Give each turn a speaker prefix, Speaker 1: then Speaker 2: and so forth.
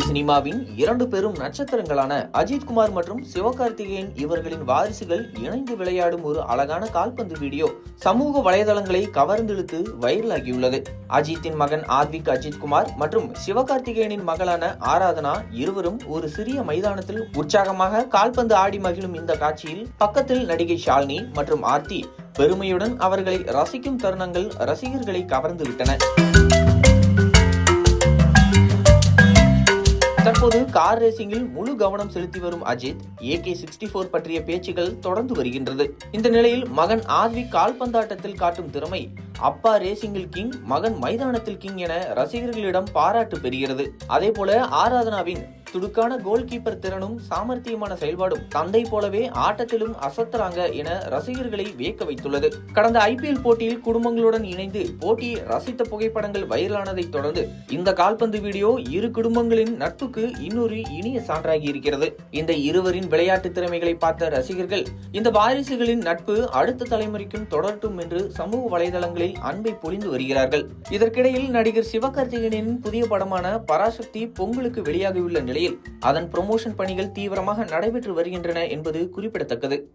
Speaker 1: சினிமாவின் இரண்டு பெரும் நட்சத்திரங்களான அஜித் குமார் மற்றும் சிவகார்த்திகேயன் இவர்களின் வாரிசுகள் இணைந்து விளையாடும் ஒரு அழகான கால்பந்து வீடியோ சமூக வலைதளங்களை கவர்ந்திழுத்து வைரலாகியுள்ளது. அஜித்தின் மகன் ஆத்விக் அஜித் குமார் மற்றும் சிவகார்த்திகேயனின் மகளான ஆராதனா இருவரும் ஒரு சிறிய மைதானத்தில் உற்சாகமாக கால்பந்து ஆடி மகிழும் இந்த காட்சியில் பக்கத்தில் நடிகை ஷாலினி மற்றும் ஆர்த்தி பெருமையுடன் அவர்களை ரசிக்கும் தருணங்கள் ரசிகர்களை கவர்ந்து விட்டன தற்போது கார் ரேசிங்கில் முழு கவனம் செலுத்தி வரும் அஜித் ஏகே சிக்ஸ்டி போர் பற்றிய பேச்சுகள் தொடர்ந்து வருகின்றது. இந்த நிலையில் மகன் ஆத்விக் கால்பந்தாட்டத்தில் காட்டும் திறமை அப்பா ரேசிங்கில் கிங் மகன் மைதானத்தில் கிங் என ரசிகர்களிடம் பாராட்டு பெறுகிறது. அதே போல ஆராதனாவின் துடுக்கான கோல் கீப்பர் திறனும் சாமர்த்தியமான செயல்பாடும் தந்தை போலவே ஆட்டத்திலும் அசத்துறாங்க என ரசிகர்களை வியக்க வைத்துள்ளது. கடந்த ஐபிஎல் போட்டியில் குடும்பங்களுடன் இணைந்து போட்டியை ரசித்த புகைப்படங்கள் வைரலானதை தொடர்ந்து இந்த கால்பந்து வீடியோ இரு குடும்பங்களின் நட்புக்கு இன்னொரு இனிய சான்றாகி இருக்கிறது. இந்த இருவரின் விளையாட்டு திறமைகளை பார்த்த ரசிகர்கள் இந்த வாரிசுகளின் நட்பு அடுத்த தலைமுறைக்கும் தொடரட்டும் என்று சமூக வலைதளங்களில் அன்பை பொழிந்து வருகிறார்கள். இதற்கிடையில் நடிகர் சிவகார்த்திகேயனின் புதிய படமான பராசக்தி பொங்கலுக்கு வெளியாகியுள்ள நிலையில் அதன் ப்ரொமோஷன் பணிகள் தீவிரமாக நடைபெற்று வருகின்றன என்பது குறிப்பிடத்தக்கது.